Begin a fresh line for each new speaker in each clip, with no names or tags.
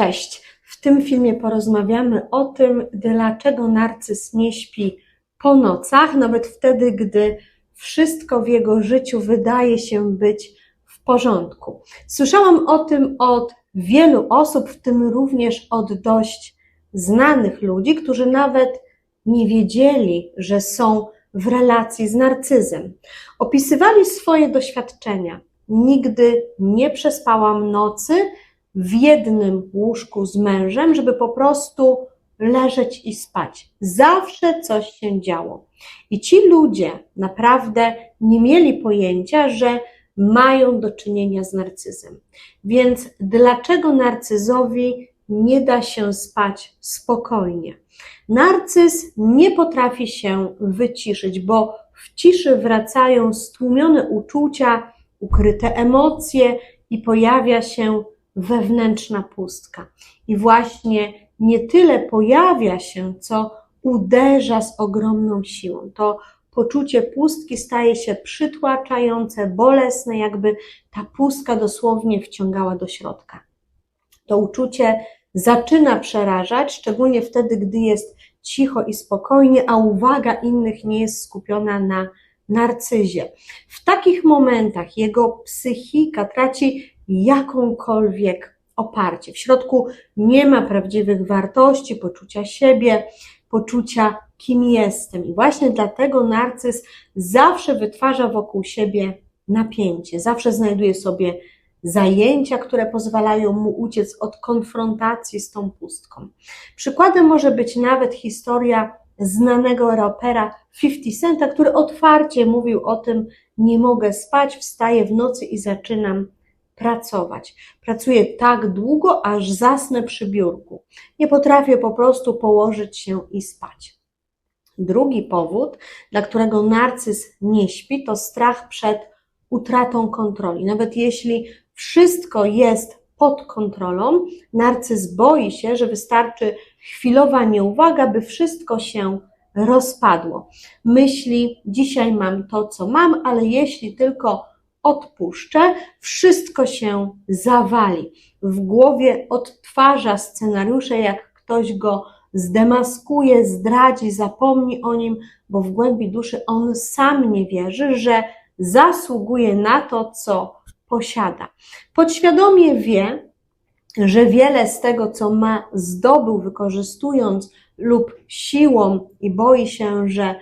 Cześć. W tym filmie porozmawiamy o tym, dlaczego narcyz nie śpi po nocach, nawet wtedy, gdy wszystko w jego życiu wydaje się być w porządku. Słyszałam o tym od wielu osób, w tym również od dość znanych ludzi, którzy nawet nie wiedzieli, że są w relacji z narcyzem. Opisywali swoje doświadczenia. Nigdy nie przespałam nocy w jednym łóżku z mężem, żeby po prostu leżeć i spać. Zawsze coś się działo. I ci ludzie naprawdę nie mieli pojęcia, że mają do czynienia z narcyzem. Więc dlaczego narcyzowi nie da się spać spokojnie? Narcyz nie potrafi się wyciszyć, bo w ciszy wracają stłumione uczucia, ukryte emocje i pojawia się wewnętrzna pustka. I właśnie nie tyle pojawia się, co uderza z ogromną siłą. To poczucie pustki staje się przytłaczające, bolesne, jakby ta pustka dosłownie wciągała do środka. To uczucie zaczyna przerażać, szczególnie wtedy, gdy jest cicho i spokojnie, a uwaga innych nie jest skupiona na narcyzie. W takich momentach jego psychika traci jakąkolwiek oparcie. W środku nie ma prawdziwych wartości, poczucia siebie, poczucia, kim jestem. I właśnie dlatego narcyz zawsze wytwarza wokół siebie napięcie, zawsze znajduje sobie zajęcia, które pozwalają mu uciec od konfrontacji z tą pustką. Przykładem może być nawet historia znanego rapera 50 Centa, który otwarcie mówił o tym, nie mogę spać, wstaję w nocy i zaczynam pracować. Pracuję tak długo, aż zasnę przy biurku. Nie potrafię po prostu położyć się i spać. Drugi powód, dla którego narcyz nie śpi, to strach przed utratą kontroli. Nawet jeśli wszystko jest pod kontrolą, narcyz boi się, że wystarczy chwilowa nieuwaga, by wszystko się rozpadło. Myśli, dzisiaj mam to, co mam, ale jeśli tylko odpuszczę, wszystko się zawali. W głowie odtwarza scenariusze, jak ktoś go zdemaskuje, zdradzi, zapomni o nim, bo w głębi duszy on sam nie wierzy, że zasługuje na to, co posiada. Podświadomie wie, że wiele z tego, co ma, zdobył wykorzystując lub siłą i boi się, że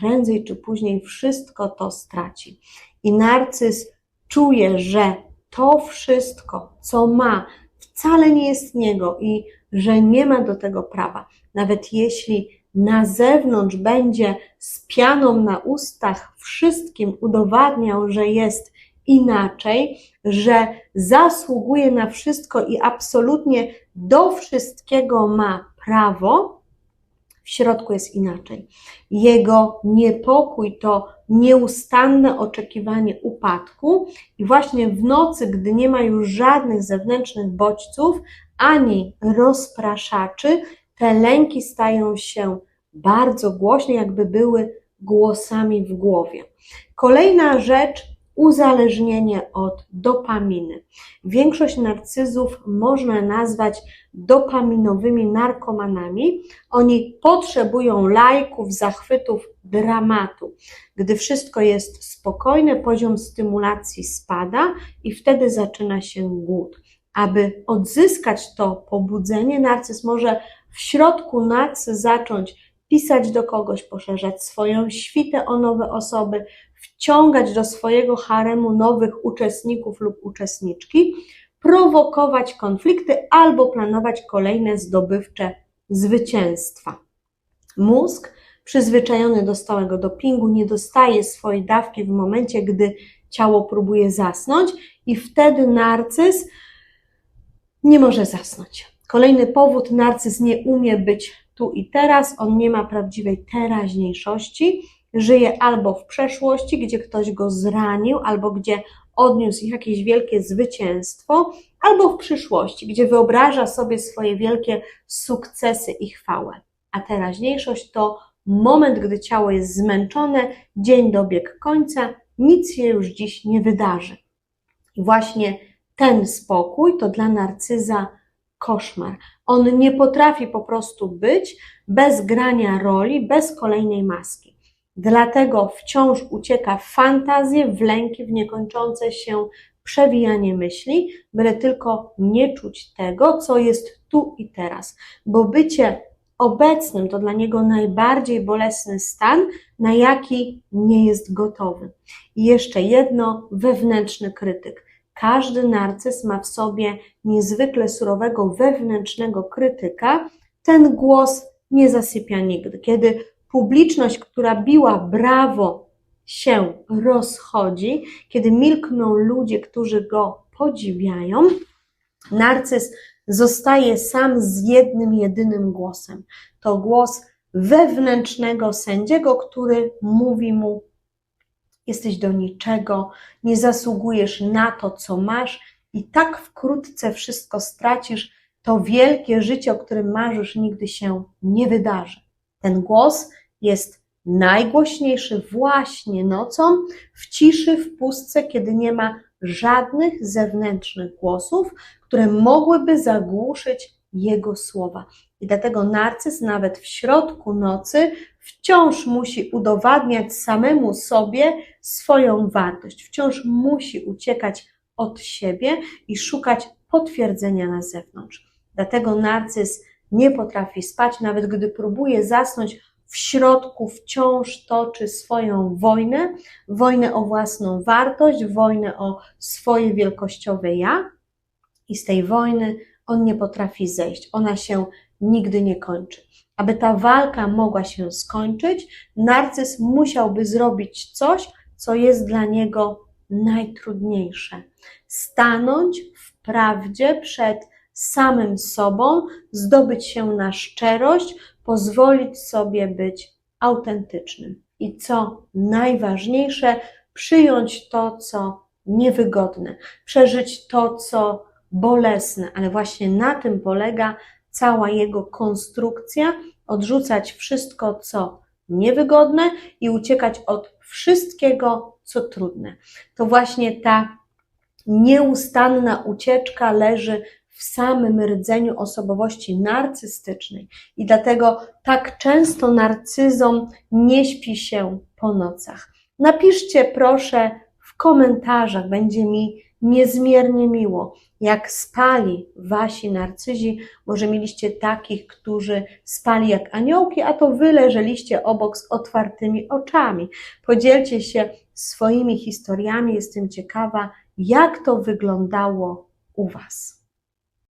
prędzej czy później wszystko to straci. I narcyz czuje, że to wszystko, co ma, wcale nie jest niego i że nie ma do tego prawa. Nawet jeśli na zewnątrz będzie z pianą na ustach wszystkim udowadniał, że jest inaczej, że zasługuje na wszystko i absolutnie do wszystkiego ma prawo, w środku jest inaczej. Jego niepokój to nieustanne oczekiwanie upadku, i właśnie w nocy, gdy nie ma już żadnych zewnętrznych bodźców ani rozpraszaczy, te lęki stają się bardzo głośne, jakby były głosami w głowie. Kolejna rzecz, uzależnienie od dopaminy. Większość narcyzów można nazwać dopaminowymi narkomanami. Oni potrzebują lajków, zachwytów, dramatu. Gdy wszystko jest spokojne, poziom stymulacji spada i wtedy zaczyna się głód. Aby odzyskać to pobudzenie, narcyz może w środku nocy zacząć pisać do kogoś, poszerzać swoją świtę o nowe osoby, wciągać do swojego haremu nowych uczestników lub uczestniczki, prowokować konflikty albo planować kolejne zdobywcze zwycięstwa. Mózg, przyzwyczajony do stałego dopingu, nie dostaje swojej dawki w momencie, gdy ciało próbuje zasnąć, i wtedy narcyz nie może zasnąć. Kolejny powód: narcyz nie umie być tu i teraz, on nie ma prawdziwej teraźniejszości, żyje albo w przeszłości, gdzie ktoś go zranił, albo gdzie odniósł jakieś wielkie zwycięstwo, albo w przyszłości, gdzie wyobraża sobie swoje wielkie sukcesy i chwałę. A teraźniejszość to moment, gdy ciało jest zmęczone, dzień dobiegł końca, nic się już dziś nie wydarzy. I właśnie ten spokój to dla narcyza koszmar. On nie potrafi po prostu być bez grania roli, bez kolejnej maski. Dlatego wciąż ucieka w fantazję, w lęki, w niekończące się przewijanie myśli, byle tylko nie czuć tego, co jest tu i teraz, bo bycie obecnym to dla niego najbardziej bolesny stan, na jaki nie jest gotowy. I jeszcze jedno, wewnętrzny krytyk. Każdy narcyz ma w sobie niezwykle surowego wewnętrznego krytyka. Ten głos nie zasypia nigdy. Kiedy publiczność, która biła brawo, się rozchodzi, kiedy milkną ludzie, którzy go podziwiają, narcyz zostaje sam z jednym, jedynym głosem. To głos wewnętrznego sędziego, który mówi mu: Jesteś do niczego, nie zasługujesz na to, co masz, i tak wkrótce wszystko stracisz. To wielkie życie, o którym marzysz, nigdy się nie wydarzy. Ten głos jest najgłośniejszy właśnie nocą, w ciszy, w pustce, kiedy nie ma żadnych zewnętrznych głosów, które mogłyby zagłuszyć jego słowa. I dlatego narcyz nawet w środku nocy wciąż musi udowadniać samemu sobie swoją wartość, wciąż musi uciekać od siebie i szukać potwierdzenia na zewnątrz. Dlatego narcyz nie potrafi spać, nawet gdy próbuje zasnąć, w środku wciąż toczy swoją wojnę, wojnę o własną wartość, wojnę o swoje wielkościowe ja, i z tej wojny on nie potrafi zejść. Ona się nigdy nie kończy. Aby ta walka mogła się skończyć, narcyz musiałby zrobić coś, co jest dla niego najtrudniejsze. Stanąć w prawdzie przed samym sobą, zdobyć się na szczerość, pozwolić sobie być autentycznym. I co najważniejsze, przyjąć to, co niewygodne, przeżyć to, co bolesne, ale właśnie na tym polega cała jego konstrukcja, odrzucać wszystko, co niewygodne i uciekać od wszystkiego, co trudne. To właśnie ta nieustanna ucieczka leży w samym rdzeniu osobowości narcystycznej i dlatego tak często narcyzom nie śpi się po nocach. Napiszcie proszę w komentarzach, będzie mi niezmiernie miło, jak spali wasi narcyzi. Może mieliście takich, którzy spali jak aniołki, a to wy leżeliście obok z otwartymi oczami. Podzielcie się swoimi historiami, jestem ciekawa, jak to wyglądało u was.